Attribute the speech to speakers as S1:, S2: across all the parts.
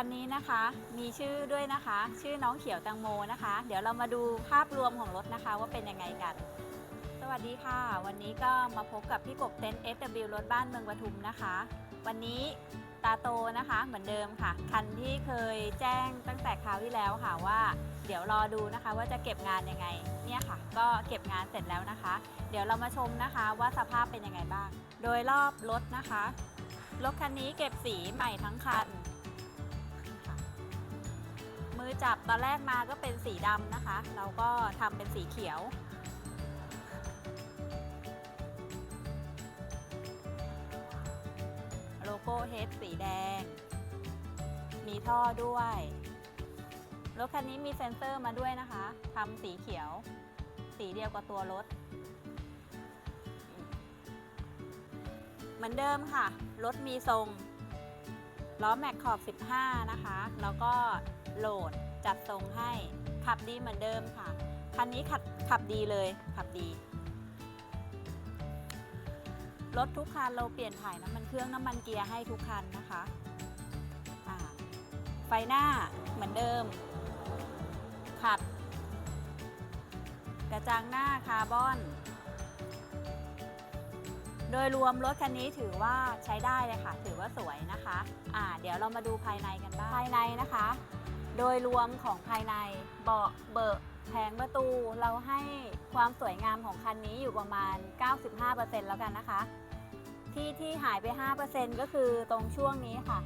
S1: คันนี้นะคะ มีชื่อด้วยนะคะ ชื่อน้องเขียวแตังโมนะคะ เดี๋ยวเรามาดูภาพรวมของรถนะคะว่าเป็นยังไงกัน สวัสดีค่ะ วันนี้ก็มาพบกับพี่กบเต็นท์ SW รถบ้านเมืองปทุมนะคะ วันนี้ตาโตนะคะเหมือนเดิมค่ะ คันที่เคยแจ้งตั้งแต่คราวที่แล้วค่ะว่า เดี๋ยวรอดูนะคะว่าจะเก็บงานยังไง เนี่ยค่ะ ก็เก็บงานเสร็จแล้วนะคะ เดี๋ยวเรามาชมนะคะว่าสภาพเป็นยังไงบ้าง โดยรอบรถนะคะ รถคันนี้เก็บสีใหม่ทั้งคัน อจับตอนแรกมาก็เป็นสีดำนะคะ เราก็ทำเป็นสีเขียว โลโก้เฮดสีแดง มีท่อด้วยรถคันนี้มีเซ็นเซอร์มาด้วยนะคะทำสีเขียว สีเดียวกับตัวรถ เหมือนเดิมค่ะ รถมีทรงล้อแม็กขอบ 15 นะคะ แล้วก็ โหลด จัดทรงให้ ขับดีเหมือนเดิมค่ะ คันนี้ขับขับดีเลย ขับดี รถทุกคันเราเปลี่ยนถ่ายน้ำมันเครื่องน้ำมันเกียร์ให้ทุกคันนะคะไฟหน้าเหมือนเดิม ขัด กระจังหน้าคาร์บอน โดยรวมรถคันนี้ถือว่าใช้ได้เลยค่ะ ถือว่าสวยนะคะ อ่า เดี๋ยวเรามาดูภายในกันบ้าง ภายในนะคะ โดยรวมของภายในเบาะเบอะแผงประตูเราให้ความสวยงามของคันนี้อยู่ประมาณ 95%แล้วกันนะคะ ที่ที่หายไป 5%ก็คือตรงช่วงนี้ค่ะ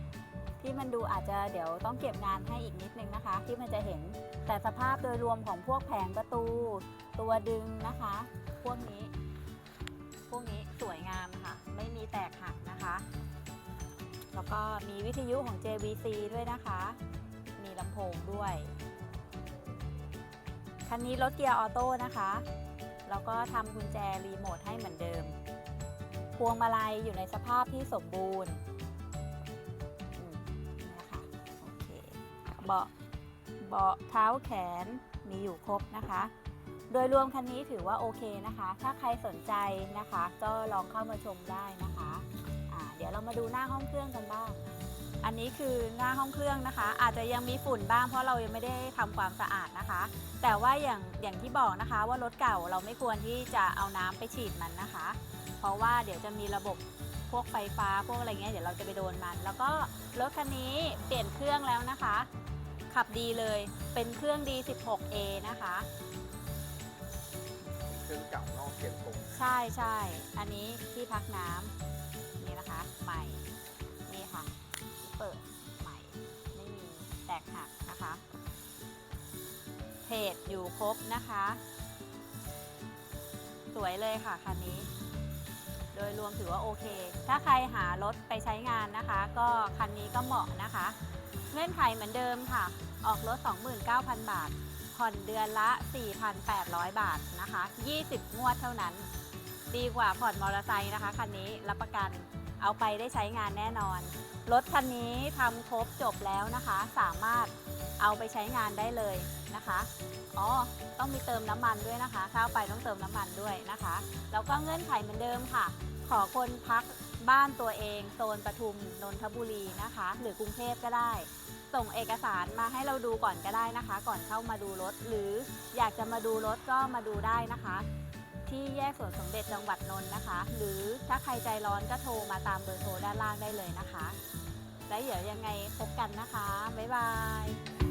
S1: ที่มันดูอาจจะเดี๋ยวต้องเก็บงานให้อีกนิดนึงนะคะ ที่มันจะเห็นแต่สภาพโดยรวมของพวกแผงประตู ตัวดึงนะคะ พวกนี้ พวกนี้สวยงามค่ะ ไม่มีแตกหักนะคะ แล้วก็มีวิทยุของ JVC ด้วยนะคะำโพงด้วย คันนี้รถเกียร์ออโต้นะคะ แล้วก็ทำกุญแจรีโมทให้เหมือนเดิม พวงมาลัยอยู่ในสภาพที่สมบูรณ์นี่นะคะโอเคเบาะเบาะเท้าแขนมีอยู่ครบนะคะ โดยรวมคันนี้ถือว่าโอเคนะคะ ถ้าใครสนใจนะคะ ก็ลองเข้ามาชมได้นะคะอ่าเดี๋ยวเรามาดูหน้าห้องเครื่องกันบ้าง อันนี้คือหน้าห้องเครื่องนะคะ อาจจะยังมีฝุ่นบ้างเพราะเรายังไม่ได้ทำความสะอาดนะคะ แต่ว่าอย่างอย่างที่บอกนะคะ ว่ารถเก่าเราไม่ควรที่จะเอาน้ำไปฉีดมันนะคะ เพราะว่าเดี๋ยวจะมีระบบพวกไฟฟ้าพวกอะไรเงี้ยเดี๋ยวเราจะไปโดนมัน แล้วก็รถคันนี้เปลี่ยนเครื่องแล้วนะคะ ขับดีเลยเป็นเครื่อง D16A นะคะ
S2: เครื่องเก่านอกเปลี่ยนตรง
S1: ใช่ใช่อันนี้ที่พักน้ำนี่นะคะใหม่ กหักนะคะ เพจอยู่ครบนะคะ สวยเลยค่ะคันนี้ โดยรวมถือว่าโอเค ถ้าใครหารถไปใช้งานนะคะ ก็คันนี้ก็เหมาะนะคะเงื่อนไขเหมือนเดิมค่ะ ออกรถ 29,000 บาท ผ่อนเดือนละ 4,800 บาทนะคะ 20 งวดเท่านั้น ดีกว่าผ่อนมอเตอร์ไซค์นะคะ คันนี้รับประกัน เอาไปได้ใช้งานแน่นอน รถคันนี้ทำครบจบแล้วนะคะ สามารถเอาไปใช้งานได้เลยนะคะอ๋อต้องมีเติมน้ำมันด้วยนะคะถ้าเอาไปต้องเติมน้ำมันด้วยนะคะ แล้วก็เงื่อนไขเหมือนเดิมค่ะ ขอคนพักบ้านตัวเองโซนปทุมนนทบุรีนะคะ หรือกรุงเทพก็ได้ ส่งเอกสารมาให้เราดูก่อนก็ได้นะคะ ก่อนเข้ามาดูรถ หรืออยากจะมาดูรถก็มาดูได้นะคะ ที่แยกสวนสมเด็จจังหวัดนนท์นะคะ หรือถ้าใครใจร้อนก็โทรมาตามเบอร์โทรด้านล่างได้เลยนะคะ แล้วเดี๋ยวยังไงพบกันนะคะ บ๊ายบาย